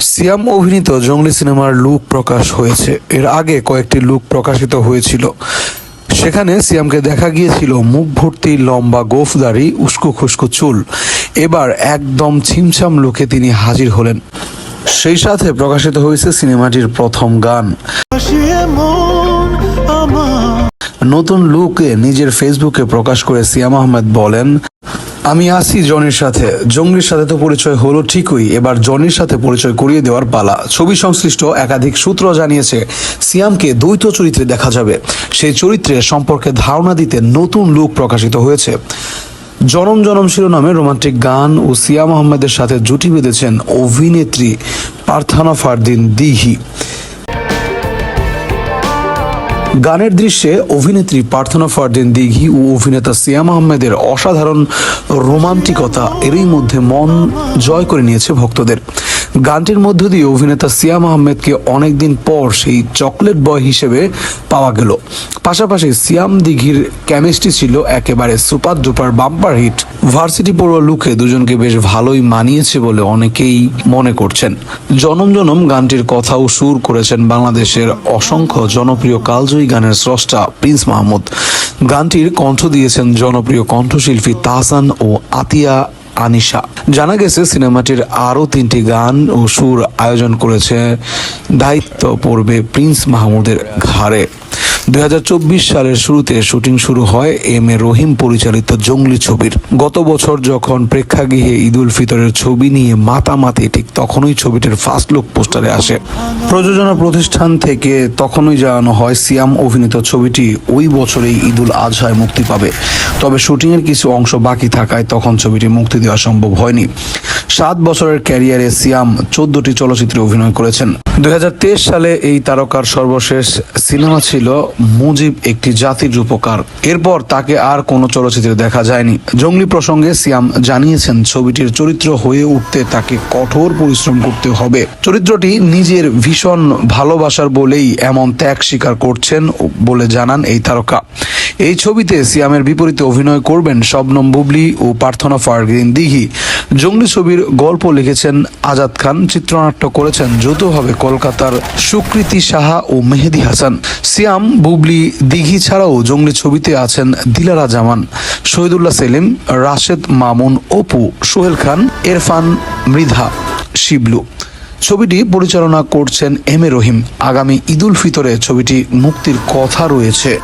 সিয়াম অভিনীত জঙ্গলি সিনেমার লুক প্রকাশ হয়েছে। এর আগে কয়েকটি লুক প্রকাশিত হয়েছিল। সেখানে সিয়ামকে দেখা গিয়েছিল মুখ ভর্তি লম্বা গোফদারি, উস্কো খুস্কো চুল। এবার একদম ছিমছাম লুকে তিনি হাজির হলেন। সেই সাথে প্রকাশিত হয়েছে সিনেমাটির প্রথম গান। নতুন লুকে নিজের ফেসবুকে প্রকাশ করে সিয়াম আহমেদ বলেন আমি আছি জনের সাথে। জঙ্গলির সাথে তো পরিচয় হলো ঠিকই। এবার জনির সাথে পরিচয় করিয়ে দেওয়ার পালা। ছবি সংশ্লিষ্ট একাধিক সূত্র জানিয়েছে, সিয়ামকে দ্বৈত চরিত্রে দেখা যাবে। সেই চরিত্রের সম্পর্কে ধারণা দিতে নতুন লুক প্রকাশিত হয়েছে। জনম জনম শিরোনামে রোমান্টিক গান ও সিয়াম আহমেদের সাথে জুটি বেঁধেছেন অভিনেত্রী পার্থানা ফারদিন দিহি। গানের দৃশ্যে অভিনেত্রী পার্থনা ফারদিন দিঘি ও অভিনেতা সিয়াম আহমেদের অসাধারণ রোমান্টিকতা এরই মধ্যে মন জয় করে নিয়েছে ভক্তদের। গানটির মধ্য দিয়ে অভিনেতা সিয়াম আহমেদকে অনেকদিন পর সেই চকলেট বয় হিসেবে পাওয়া গেল। পাশাপাশি সিয়াম দিঘির কেমিস্ট্রি ছিল একেবারে super duper bumper hit. Varsity পড়ুয়া লুকে দুজনকে বেশ ভালোই মানিয়েছে বলে অনেকেই মনে করছেন। জনম জনম গানটির কথাও সুর করেছেন বাংলাদেশের অসংখ্য জনপ্রিয় কালজয়ী গানের স্রষ্টা প্রিন্স মাহমুদ। গানটির কণ্ঠ দিয়েছেন জনপ্রিয় কণ্ঠশিল্পী তাহসান ও আতিয়া আনিশা। জানা গেছে, সিনেমাটির আরও তিনটি গান ও সুর আয়োজন করেছে দায়িত্ব পড়বে প্রিন্স মাহমুদের ঘাড়ে। দু হাজার চব্বিশ সালের শুরুতে শুটিং শুরু হয় এম এ রহিম পরিচালিত জঙ্গলি ছবির। গত বছর যখন প্রেক্ষাগৃহে ঈদ উল ফিতরের ছবি নিয়ে মাতামাতি, ঠিক তখনই ছবিটির ফার্স্ট লুক পোস্টারে আসে। প্রযোজনা প্রতিষ্ঠান থেকে তখনই জানানো হয়, সিয়াম অভিনীত ছবিটি ওই বছরেই ঈদ উল আজহায় মুক্তি পাবে। তবে শুটিংয়ের কিছু অংশ বাকি থাকায় তখন ছবিটি মুক্তি দেওয়া সম্ভব হয়নি। সাত বছরের ক্যারিয়ারে সিয়াম চোদ্দটি চলচ্চিত্রে অভিনয় করেছেন। দুই হাজার তেইশ সালে এই তারকার সর্বশেষ সিনেমা ছিল মুজিব একটি জাতির রূপকার। এরপর তাকে আর কোনো চলচ্চিত্রে দেখা যায়নি। জঙ্গলি প্রসঙ্গে সিয়াম জানিয়েছেন, ছবিটির চরিত্র হয়ে উঠতে তাকে কঠোর পরিশ্রম করতে হবে। চরিত্রটি নিজের ভীষণ ভালোবাসার বলেই এমন ত্যাগ স্বীকার করছেন বলে জানান এই তারকা। এই ছবিতে সিয়ামের বিপরীতে অভিনয় করবেন শবনম বুবলি ও প্রার্থনা ফারদিন দিঘি। জঙ্গলি ছবির গল্প লিখেছেন আজাদ খান, চিত্রনাট্য করেছেন যৌথভাবে কলকাতার সুকৃতি সাহা ও মেহেদি হাসান। সিয়াম, বুবলি, দিঘি ছাড়াও জঙ্গলি ছবিতে আছেন দিলারা জামান, শহীদুল্লাহ সেলিম, রাশেদ মামুন অপু, সোহেল খান, এরফান মৃধা, শিবলু। ছবিটি পরিচালনা করছেন এম এ রহিম। আগামী ঈদুল ফিতরে ছবিটি মুক্তির কথা রয়েছে।